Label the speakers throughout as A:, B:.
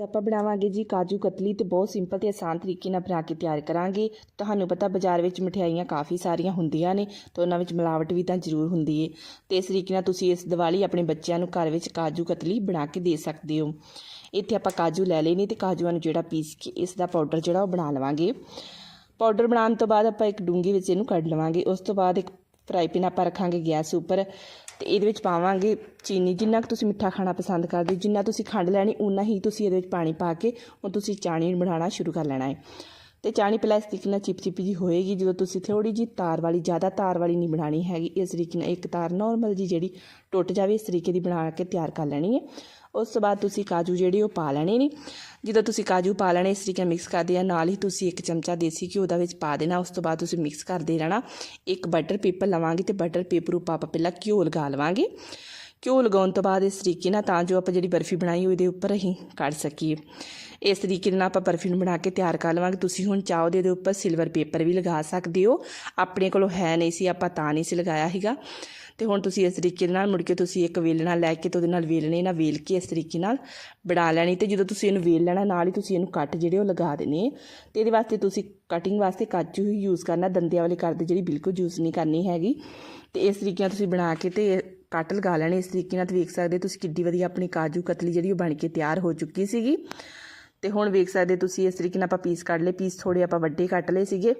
A: ਅੱਜ ਆਪਾਂ ਬਣਾਵਾਂਗੇ ਜੀ ਕਾਜੂ ਕਤਲੀ ਤੇ ਬਹੁਤ ਸਿੰਪਲ ਤੇ ਆਸਾਨ ਤਰੀਕੇ ਨਾਲ ਬਣਾ ਕੇ ਤਿਆਰ ਕਰਾਂਗੇ। ਤੁਹਾਨੂੰ ਪਤਾ ਬਾਜ਼ਾਰ ਵਿੱਚ ਮਠਿਆਈਆਂ ਕਾਫੀ ਸਾਰੀਆਂ ਹੁੰਦੀਆਂ ਨੇ ਤੇ ਉਹਨਾਂ ਵਿੱਚ ਮਿਲਾਵਟ ਵੀ ਤਾਂ ਜ਼ਰੂਰ ਹੁੰਦੀ ਏ। ਤੇ ਇਸ ਤਰੀਕੇ ਨਾਲ ਤੁਸੀਂ ਇਸ ਦੀਵਾਲੀ ਆਪਣੇ ਬੱਚਿਆਂ ਨੂੰ ਘਰ ਵਿੱਚ ਕਾਜੂ ਕਤਲੀ ਬਣਾ ਕੇ ਦੇ ਸਕਦੇ ਹੋ। ਇੱਥੇ ਆਪਾਂ ਕਾਜੂ ਲੈ ਲਏ ਨੇ ਤੇ ਕਾਜੂਆਂ ਨੂੰ ਜਿਹੜਾ ਪੀਸ ਕੇ ਇਸ ਦਾ ਪਾਊਡਰ ਜਿਹੜਾ ਉਹ ਬਣਾ ਲਵਾਂਗੇ। ਪਾਊਡਰ ਬਣਾਉਣ ਤੋਂ ਬਾਅਦ ਆਪਾਂ ਇੱਕ ਡੂੰਗੀ ਵਿੱਚ ਇਹਨੂੰ ਕੱਢ ਲਵਾਂਗੇ। ਉਸ ਤੋਂ ਬਾਅਦ ਇੱਕ ਫਰਾਈ ਪੈਨ ਆਪਾਂ ਰੱਖਾਂਗੇ ਗੈਸ ਉੱਪਰ। ਤੇ ਇਹਦੇ ਵਿੱਚ ਪਾਵਾਂਗੇ ਚੀਨੀ। ਜਿੰਨਾ ਕੁ ਤੁਸੀਂ ਮਿੱਠਾ ਖਾਣਾ ਪਸੰਦ ਕਰਦੇ ਹੋ ਜਿੰਨਾ ਤੁਸੀਂ ਖੰਡ ਲੈਣੀ ਉਨਾ ਹੀ ਤੁਸੀਂ ਇਹਦੇ ਵਿੱਚ ਪਾਣੀ ਪਾ ਕੇ ਹੁਣ ਤੁਸੀਂ ਚਾਣੀ ਬਣਾਉਣਾ ਸ਼ੁਰੂ ਕਰ ਲੈਣਾ ਹੈ। ਤੇ ਚਾਣੀ ਪਹਿਲਾਂ ਇਸ ਪਲਾਸਟਿਕ ਨਾਲ ਚਿਪ ਚਿਪ ਜੀ ਹੋਏਗੀ। ਜਦੋਂ ਤੁਸੀਂ ਥੋੜੀ ਜੀ ਤਾਰ ਵਾਲੀ, ਜ਼ਿਆਦਾ ਤਾਰ ਵਾਲੀ ਨਹੀਂ ਬਣਾਣੀ ਹੈਗੀ, ਇਸ ਤਰੀਕੇ ਨਾਲ ਇੱਕ ਤਾਰ ਨਾਰਮਲ ਜੀ ਜਿਹੜੀ ਟੁੱਟ ਜਾਵੇ, ਇਸ ਤਰੀਕੇ ਦੀ ਬਣਾ ਕੇ ਤਿਆਰ ਕਰ ਲੈਣੀ ਹੈ। ਉਸ ਤੋਂ ਬਾਅਦ ਤੁਸੀਂ ਕਾਜੂ ਜਿਹੜੇ ਉਹ ਪਾ ਲੈਣੇ ਨੇ। ਜਦੋਂ ਤੁਸੀਂ ਕਾਜੂ ਪਾ ਲੈਣੇ, ਇਸ ਤਰੀਕੇ ਮਿਕਸ ਕਰਦੇ ਆ। ਨਾਲ ਹੀ ਤੁਸੀਂ ਇੱਕ ਚਮਚਾ ਦੇਸੀ ਘਿਓ ਦਾ ਵਿੱਚ ਪਾ ਦੇਣਾ। ਉਸ ਤੋਂ ਬਾਅਦ ਤੁਸੀਂ ਮਿਕਸ ਕਰਦੇ ਰਹਿਣਾ। ਇੱਕ ਬਟਰ ਪੇਪਰ ਲਵਾਂਗੇ ਤੇ ਬਟਰ ਪੇਪਰ ਉੱਪਰ ਆਪਾਂ ਪਹਿਲਾਂ ਘਿਓ ਲਗਾ ਲਵਾਂਗੇ। ਘਿਓ ਲਗਾਉਣ ਤੋਂ ਬਾਅਦ ਇਸ ਤਰੀਕੇ ਨਾਲ ਤਾਂ ਜੋ ਆਪਾਂ ਜਿਹੜੀ ਬਰਫੀ ਬਣਾਈ ਉਹਦੇ ਉੱਪਰ ਅਸੀਂ ਕੱਢ ਸਕੀਏ। ਇਸ ਤਰੀਕੇ ਨਾਲ ਆਪਾਂ ਬਰਫੀ ਨੂੰ ਬਣਾ ਕੇ ਤਿਆਰ ਕਰ ਲਵਾਂਗੇ। ਤੁਸੀਂ ਹੁਣ ਚਾਹੋ ਦੇ ਉਹਦੇ ਉੱਪਰ ਸਿਲਵਰ ਪੇਪਰ ਵੀ ਲਗਾ ਸਕਦੇ ਹੋ। ਆਪਣੇ ਕੋਲੋਂ ਹੈ ਨਹੀਂ ਸੀ, ਆਪਾਂ ਤਾਂ ਨਹੀਂ ਸੀ ਲਗਾਇਆ ਸੀਗਾ। ਤੇ ਹੁਣ ਤੁਸੀਂ ਇਸ ਤਰੀਕੇ ਨਾਲ ਮੁੜ ਕੇ ਤੁਸੀਂ ਇੱਕ ਵੇਲਣਾ ਲੈ ਕੇ ਤੇ ਉਹਦੇ ਨਾਲ ਵੇਲਣੇ ਨਾਲ ਵੇਲ ਕੇ ਇਸ ਤਰੀਕੇ ਨਾਲ ਬਣਾ ਲੈਣੀ ਤੇ ਜਦੋਂ ਤੁਸੀਂ ਇਹਨੂੰ ਵੇਲ ਲੈਣਾ, ਨਾਲ ਹੀ ਤੁਸੀਂ ਇਹਨੂੰ ਕੱਟ ਜਿਹੜੇ ਉਹ ਲਗਾ ਦੇਣੇ ਤੇ ਇਹਦੇ ਵਾਸਤੇ ਤੁਸੀਂ ਕਟਿੰਗ ਵਾਸਤੇ ਕਾਜੂ ਹੀ ਯੂਜ਼ ਕਰਨਾ, ਦੰਦਿਆਂ ਵਾਲੇ ਕਰਦੇ ਜਿਹੜੀ ਬਿਲਕੁਲ ਯੂਜ਼ ਨਹੀਂ ਕਰਨੀ ਹੈਗੀ। ਤੇ ਇਸ ਤਰੀਕੇ ਨਾਲ ਤੁਸੀਂ ਬਣਾ ਕੇ ਤੇ ਕੱਟ ਲਗਾ ਲੈਣੇ, ਇਸ ਤਰੀਕੇ ਨਾਲ ਵੇਖ ਸਕਦੇ ਤੁਸੀਂ ਕਿੱਡੀ ਵਧੀਆ ਆਪਣੀ ਕਾਜੂ ਕਤਲੀ ਜਿਹੜੀ ਉਹ ਬਣ ਕੇ ਤਿਆਰ ਹੋ ਚੁੱਕੀ ਸੀਗੀ। ਤੇ ਹੁਣ ਵੇਖ ਸਕਦੇ ਤੁਸੀਂ ਇਸ ਤਰੀਕੇ ਨਾਲ ਆਪਾਂ ਪੀਸ ਕੱਢ ਲਏ ਪੀਸ ਥੋੜੇ ਆਪਾਂ ਵੱਡੇ ਕੱਟ ਲਏ ਸੀਗੇ।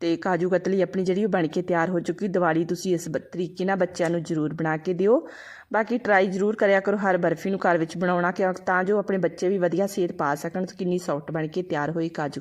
A: ਤੇ ਕਾਜੂ ਕਤਲੀ ਆਪਣੀ ਜਿਹੜੀ ਉਹ ਬਣ ਕੇ ਤਿਆਰ ਹੋ ਚੁੱਕੀ, ਦੀਵਾਲੀ ਤੁਸੀਂ ਇਸ ਬ- ਤਰੀਕੇ ਨਾਲ ਬੱਚਿਆਂ ਨੂੰ ਜ਼ਰੂਰ ਬਣਾ ਕੇ ਦਿਓ। ਬਾਕੀ ਟਰਾਈ ਜ਼ਰੂਰ ਕਰਿਆ ਕਰੋ ਹਰ ਬਰਫੀ ਨੂੰ ਘਰ ਵਿੱਚ ਬਣਾਉਣਾ, ਕਿਉਂ ਤਾਂ ਜੋ ਆਪਣੇ ਬੱਚੇ ਵੀ ਵਧੀਆ ਸਿਹਤ ਪਾ ਸਕਣ ਕਿੰਨੀ ਸੌਫਟ ਬਣ ਕੇ ਤਿਆਰ ਹੋਈ ਕਾਜੂ